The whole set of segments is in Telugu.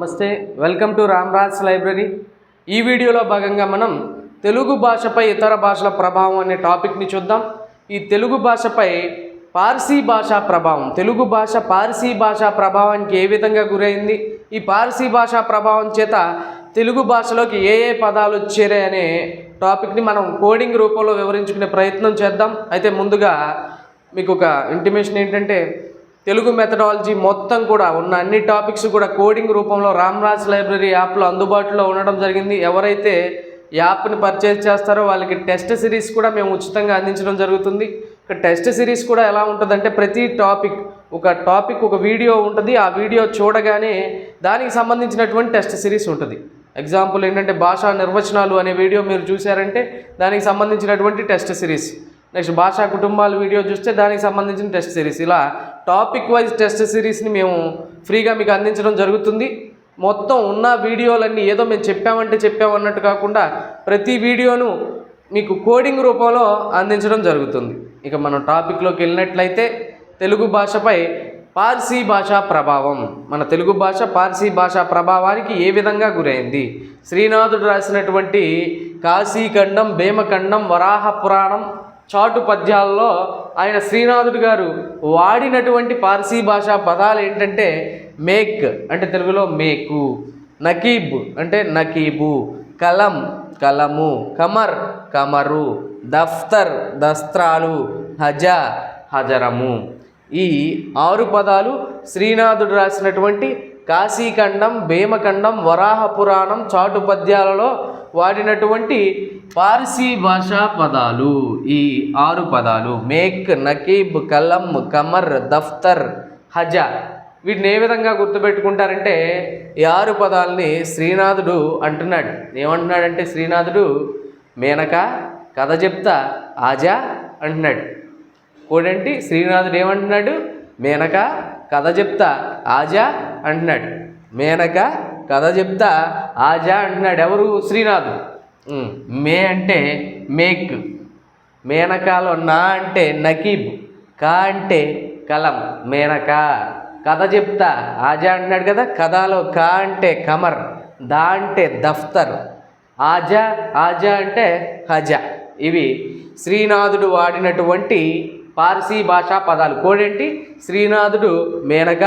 నమస్తే వెల్కమ్ టు రామ్రాజ్ లైబ్రరీ. ఈ వీడియోలో భాగంగా మనం తెలుగు భాషపై ఇతర భాషల ప్రభావం అనే టాపిక్ని చూద్దాం. ఈ తెలుగు భాషపై పార్సీ భాషా ప్రభావం తెలుగు భాష పార్సీ భాషా ప్రభావానికి ఏ విధంగా గురైంది? ఈ పార్సీ భాషా ప్రభావం చేత తెలుగు భాషలోకి ఏ ఏ పదాలు వచ్చారే అనే టాపిక్ని మనం కోడింగ్ రూపంలో వివరించుకునే ప్రయత్నం చేద్దాం. అయితే ముందుగా మీకు ఒక ఇంటిమేషన్ ఏంటంటే తెలుగు మెథడాలజీ మొత్తం కూడా ఉన్న అన్ని టాపిక్స్ కూడా కోడింగ్ రూపంలో రామ్రాజ్ లైబ్రరీ యాప్లో అందుబాటులో ఉండడం జరిగింది. ఎవరైతే యాప్ని పర్చేజ్ చేస్తారో వాళ్ళకి టెస్ట్ సిరీస్ కూడా మేము ఉచితంగా అందించడం జరుగుతుంది. ఇక టెస్ట్ సిరీస్ కూడా ఎలా ఉంటుందంటే ప్రతి టాపిక్ ఒక టాపిక్ ఒక వీడియో ఉంటుంది. ఆ వీడియో చూడగానే దానికి సంబంధించినటువంటి టెస్ట్ సిరీస్ ఉంటుంది. ఎగ్జాంపుల్ ఏంటంటే భాషా నిర్వచనాలు అనే వీడియో మీరు చూసారంటే దానికి సంబంధించినటువంటి టెస్ట్ సిరీస్ నెక్స్ట్ భాషా కుటుంబాల వీడియో చూస్తే దానికి సంబంధించిన టెస్ట్ సిరీస్ ఇలా టాపిక్ వైజ్ టెస్ట్ సిరీస్ని మేము ఫ్రీగా మీకు అందించడం జరుగుతుంది. మొత్తం ఉన్న వీడియోలన్నీ ఏదో మేము చెప్పామంటే చెప్పామన్నట్టు కాకుండా ప్రతి వీడియోను మీకు కోడింగ్ రూపంలో అందించడం జరుగుతుంది. ఇక మనం టాపిక్లోకి వెళ్ళినట్లయితే తెలుగు భాషపై పార్సీ భాషా ప్రభావం. మన తెలుగు భాష పార్సీ భాషా ప్రభావానికి ఏ విధంగా గురైంది? శ్రీనాథుడు రాసినటువంటి కాశీఖండం భీమఖండం వరాహ పురాణం చాటు పద్యాల్లో ఆయన శ్రీనాథుడు గారు వాడినటువంటి పార్సీ భాషా పదాలు ఏంటంటే మేక్ అంటే తెలుగులో మేకు నకీబ్ అంటే నకీబు కలం కలము కమర్ కమరు దఫ్తర్ దస్త్రాలు హజ హజరము. ఈ ఆరు పదాలు శ్రీనాథుడు రాసినటువంటి కాశీఖండం భీమఖండం వరాహ పురాణం చాటు పద్యాలలో వాడినటువంటి పార్సీ భాషా పదాలు ఈ ఆరు పదాలు మేక్ నకీబ్ కలం కమర్ దఫ్తర్ హజ వీటిని ఏ విధంగా గుర్తుపెట్టుకుంటారంటే ఈ ఆరు పదాలని శ్రీనాథుడు అంటున్నాడు. ఏమంటున్నాడంటే శ్రీనాథుడు మేనక కథ చెప్తా ఆజా అంటున్నాడు. కోడంటి శ్రీనాథుడు ఏమంటున్నాడు? మేనక కథ చెప్తా ఆజా అంటున్నాడు. మేనక కథ చెప్తా. ఆజా అంటున్నాడు ఎవరు? శ్రీనాథుడు. ఉమ్, మే అంటే మేక్. మేనకాలో నా అంటే నకీబ్. కా అంటే కలం. మేనక కథ చెప్తా. ఆజా అంటున్నాడు కదా కథలో కా అంటే కమర్ దా అంటే దఫ్తర్ ఆజా ఆజా అంటే హజ. ఇవి శ్రీనాథుడు వాడినటువంటి పార్సీ భాషా పదాలు. కోడేంటి? శ్రీనాథుడు మేనక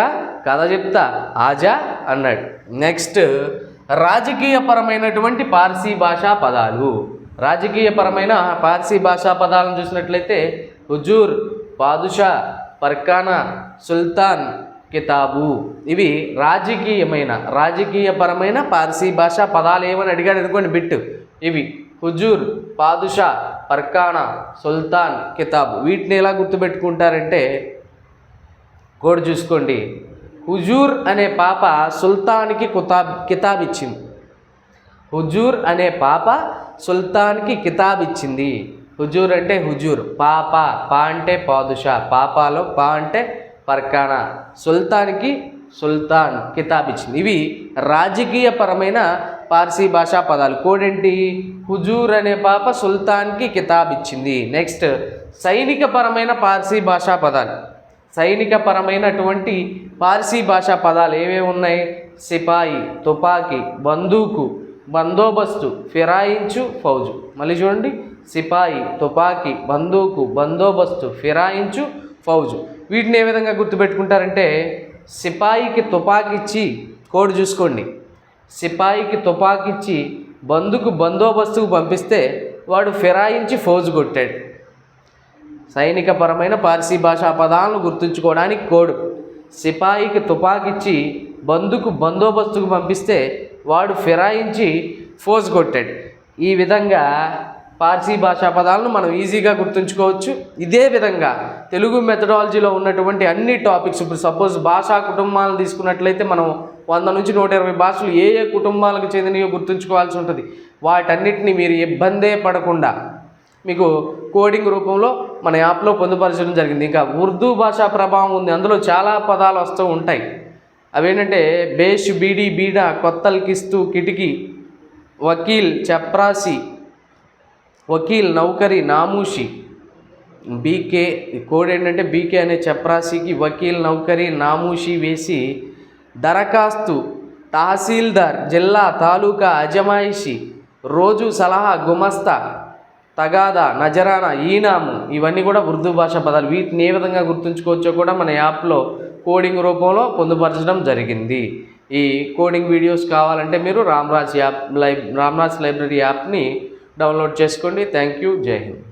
కథ చెప్తా. ఆజా అన్నాడు. నెక్స్ట్ రాజకీయపరమైనటువంటి పార్సీ భాషా పదాలు. రాజకీయపరమైన పార్సీ భాషా పదాలను చూసినట్లయితే హుజూర్ పాదుషా పర్కానా సుల్తాన్ కితాబు. ఇవి రాజకీయమైన రాజకీయపరమైన పార్సీ భాషా పదాలు ఏమని అడిగాడు అనుకోండి బిట్టు. ఇవి హుజూర్ పాదుషా పర్కానా సుల్తాన్ కితాబు. వీటిని ఎలా గుర్తుపెట్టుకుంటారంటే కోడ్ చూసుకోండి. హుజూర్ అనే పాప సుల్తాన్కి కుతాబ్ కితాబ్ ఇచ్చింది. హుజూర్ అనే పాప సుల్తాన్కి కితాబ్ ఇచ్చింది. హుజూర్ అంటే హుజూర్. పాప పా అంటే పాదుషా. పాపాలో పా అంటే పర్కానా. సుల్తాన్కి సుల్తాన్ కితాబ్ ఇచ్చింది. ఇవి రాజకీయపరమైన పార్సీ భాషా పదాలు. కోడేంటి? హుజూర్ అనే పాప సుల్తాన్కి కితాబ్ ఇచ్చింది. నెక్స్ట్ సైనికపరమైన పార్సీ భాషా పదాలు. సైనికపరమైనటువంటి పార్సీ భాషా పదాలు ఏవేవి ఉన్నాయి? సిపాయి తుపాకీ బందూకు బందోబస్తు ఫిరాయించు ఫౌజు. మళ్ళీ చూడండి. సిపాయి తుపాకీ బందూకు బందోబస్తు ఫిరాయించు ఫౌజు. వీటిని ఏ విధంగా గుర్తుపెట్టుకుంటారంటే సిపాయికి తుపాకిచ్చి కోడ్ చూసుకోండి. సిపాయికి తుపాకిచ్చి బందుకు బందోబస్తుకు పంపిస్తే వాడు ఫిరాయించి ఫౌజు కొట్టాడు. సైనికపరమైన పార్సీ భాషా పదాలను గుర్తుంచుకోవడానికి కోడ్. సిపాయికి తుపాకిచ్చి బందుకు బందోబస్తుకు పంపిస్తే వాడు ఫిరాయించి ఫోజ్ కొట్టాడు. ఈ విధంగా పార్సీ భాషా పదాలను మనం ఈజీగా గుర్తుంచుకోవచ్చు. ఇదే విధంగా తెలుగు మెథడాలజీలో ఉన్నటువంటి అన్ని టాపిక్స్ ఇప్పుడు సపోజ్ భాషా కుటుంబాలను తీసుకున్నట్లయితే మనం వంద నుంచి నూట ఇరవై భాషలు ఏ ఏ కుటుంబాలకు చెందినయో గుర్తుంచుకోవాల్సి ఉంటుంది. వాటన్నిటిని మీరు ఇబ్బందే పడకుండా మీకు కోడింగ్ రూపంలో మన యాప్లో పొందుపరచడం జరిగింది. ఇంకా ఉర్దూ భాషా ప్రభావం ఉంది. అందులో చాలా పదాలు వస్తూ ఉంటాయి. అవేంటంటే బేష్ బీడి బీడా కొత్తల్కిస్తూ కిటికీ వకీల్ చప్రాసి వకీల్ నౌకరి నామూషి బీకే కోడ్ ఏంటంటే బీకే అనే చప్రాసికి వకీల్ నౌకరి నామూషి వేసి దరఖాస్తు తహసీల్దార్ జిల్లా తాలూకా అజమాయిషి రోజు సలహా గుమస్తా తగాదా నజరానా ఈనాము ఇవన్నీ కూడా ఉర్దూ భాష పదాలు. వీటిని ఏ విధంగా గుర్తుంచుకోవచ్చో కూడా మన యాప్లో కోడింగ్ రూపంలో పొందుపరచడం జరిగింది. ఈ కోడింగ్ వీడియోస్ కావాలంటే మీరు Ramraj app lib Ramraj library యాప్ని డౌన్లోడ్ చేసుకోండి. Thank you. జై హింద్.